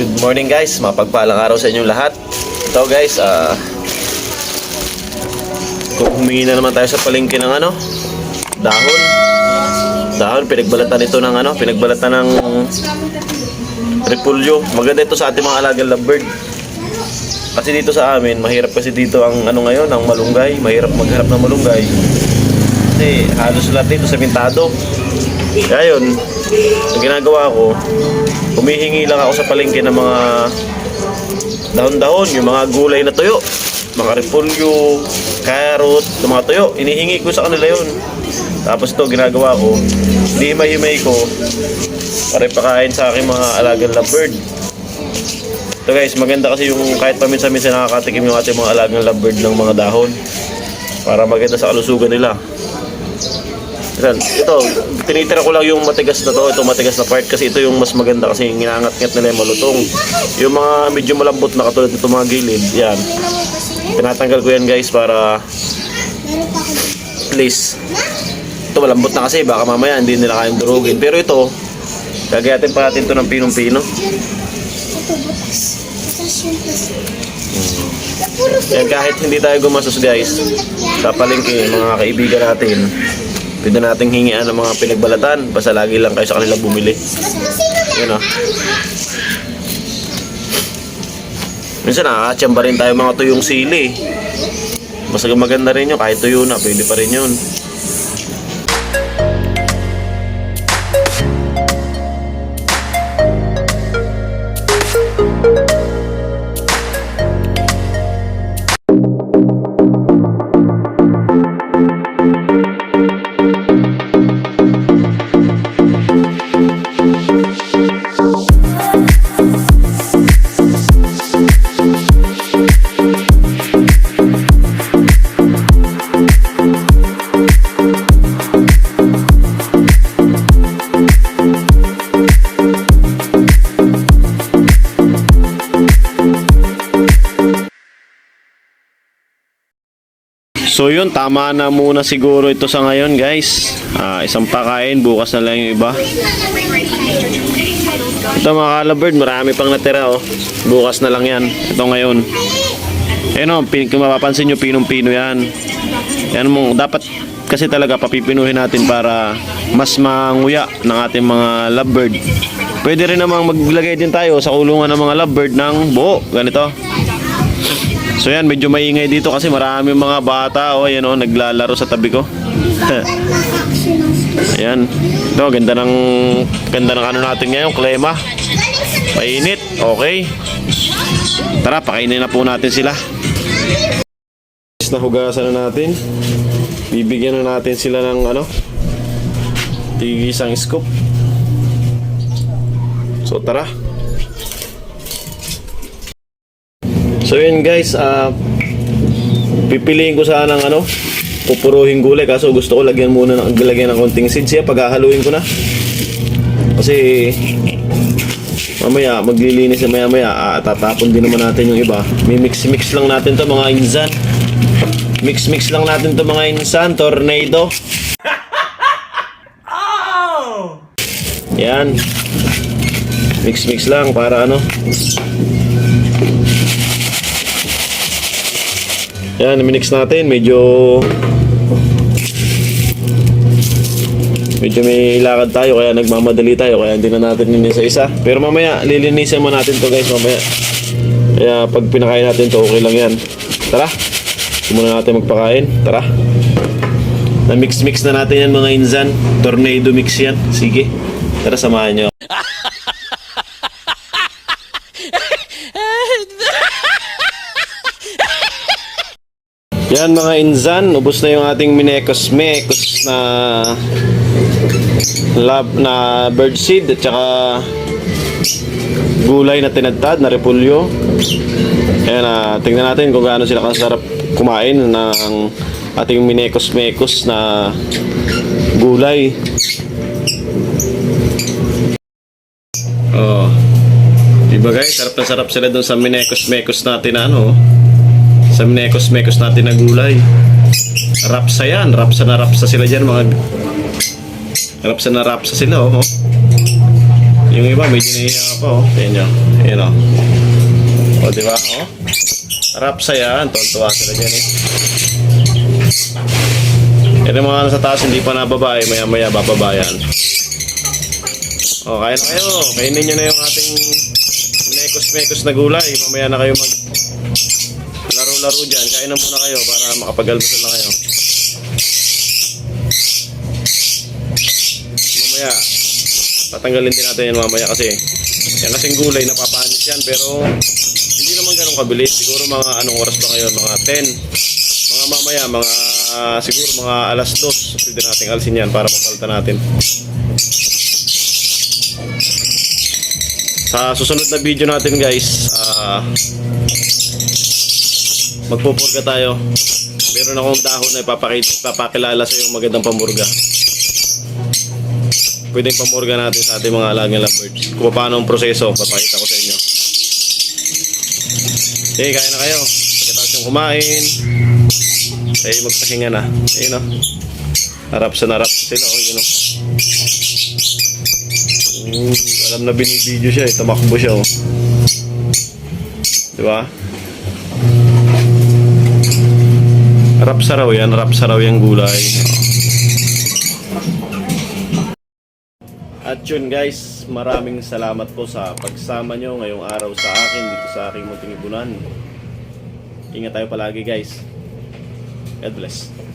Good morning guys, mapagpalang araw sa inyong lahat. Ito guys, ah kung humingi na naman tayo sa palengke ng ano, dahon. Dahon, pinagbalatan ito ng ano, pinagbalatan ng repulyo. Maganda ito sa ating mga alagang lovebird. Kasi dito sa amin, mahirap kasi dito ang ano ngayon, ang malunggay. Mahirap magharap ng malunggay. Kasi halos lahat dito sementado. Kaya yun, ang ginagawa ko, humihingi lang ako sa palengke ng mga dahon-dahon, yung mga gulay na tuyo, mga repolyo, carrot, yung mga tuyo, inihingi ko sa kanila yun. Tapos ito ginagawa ko, himay-himay ko para ipakain sa aking mga alagang lovebird. Ito guys, maganda kasi yung kahit paminsan-minsan nakakatikim yung ating mga alagang lovebird ng mga dahon para maganda sa kalusugan nila. Yan. Ito, tinitira ko lang yung matigas na to, ito matigas na part kasi ito yung mas maganda kasi ginangat-ngat nila yung malutong. Yung mga medyo malambot na katulad nito mga gilid, yan. Tinatanggal ko yan guys para at least ito malambot na kasi baka mamaya hindi nila kayang durugin. Pero ito, gagayatin pa natin ito ng pinong-pino. Ito, butas. Butas yung Yan kahit hindi tayo gumastos guys, sa palengke mga kaibigan natin, pwede nating hingian ng mga pinagbalatan basta lagi lang kayo sa kanila bumili. Yun oh. Minsan nakakatsamba rin tayo mga tuyong sili. Mas maganda rin yun, kahit tuyo na, pwede pa rin yun. So yun, tama na muna siguro ito sa ngayon guys. Ah, isang pakain, bukas na lang yung iba. Ito mga kalabird, marami pang natira oh. Bukas na lang yan. Ito ngayon. Ayun oh, pin- kung mapapansin nyo, pinong-pino yan. Yan mo, dapat kasi talaga papipinuhin natin para mas manguya ng ating mga lovebird. Pwede rin namang maglagay din tayo sa kulungan ng mga lovebird ng buo. Ganito. So yan, medyo maingay dito kasi marami mga bata oh, ayan oh, naglalaro sa tabi ko. ayan. Ito, ganda ng ganda ng ano natin ngayon, klema. Mainit, okay. Tara, pakainin na po natin sila. Nahugasan na natin. Bibigyan na natin sila ng ano, tigisang scoop. So tara. So yun guys, ah pipiliin ko sana ng ano, pupuruhin gulay kaso gusto ko lagyan muna ng lagyan ng konting seeds siya paghahaluin ko na. Kasi mamaya maglilinis na maya maya ah, tatapon din naman natin yung iba. May mix mix lang natin to mga insan. Mix mix lang natin to mga insan, tornado. Yan. Mix mix lang para ano. Yan, minix natin. Medyo... Medyo may lakad tayo kaya nagmamadali tayo kaya hindi na natin linis sa isa. Pero mamaya lilinisin mo natin to guys mamaya. Kaya pag pinakain natin to okay lang yan. Tara. Muna natin magpakain. Tara. Na mix mix na natin yan mga inzan. Tornado mix yan. Sige. Tara samahan nyo. Yan mga inzan, ubos na yung ating minekos mekos na lab na bird seed at saka gulay na tinadtad na repulyo. Ayan na, tingnan natin kung gaano sila kasarap kumain ng ating minekos mekos na gulay. Oh. Diba guys, sarap na sarap sila doon sa minekos mekos natin na ano. Sa minekos-mekos natin na gulay. Rapsa yan. Rapsa na rapsa sila dyan mga... Rapsa na rapsa sila oh. Yung iba, medyo nahihiya pa, oh. Sa inyo. Ayan, oh. O, di ba? Oh. Harap saya. Tontuwa sila dyan, eh. Ito yung mga nasa taas, hindi pa nababa, eh. Maya-maya, bababa yan. O, kaya na kayo. Kainin nyo na yung ating mekos-mekos na gulay. Mamaya na kayo mag laro-laro dyan. Kain na muna kayo para makapagalmusal na kayo. Mamaya, tatanggalin din natin yan mamaya kasi yan kasing gulay, napapanis yan pero hindi naman ganun kabilis. Siguro mga anong oras ba ngayon? Mga 10. Mga mamaya, mga siguro mga alas 2. Pwede natin alisin yan para mapalitan natin. Sa susunod na video natin guys, ah magpupurga tayo. Meron akong dahon na ipapakit, papakilala sa yung magandang pamurga. Pwedeng pamurga natin sa ating mga alagang lovebirds. Kung paano ang proseso, papakita ko sa inyo. Okay, kaya na kayo. Pagkatapos yung kumain, ay magpahinga na. Ayun o. Harap sa narap sila. O, yun o. Mm, alam na binibideo siya eh. Tamakbo siya o. Di ba? Rap saraw yan, rap saraw yung gulay. At yun guys, maraming salamat po sa pagsama nyo ngayong araw sa akin dito sa aking munting ibunan. Ingat tayo palagi guys. God bless.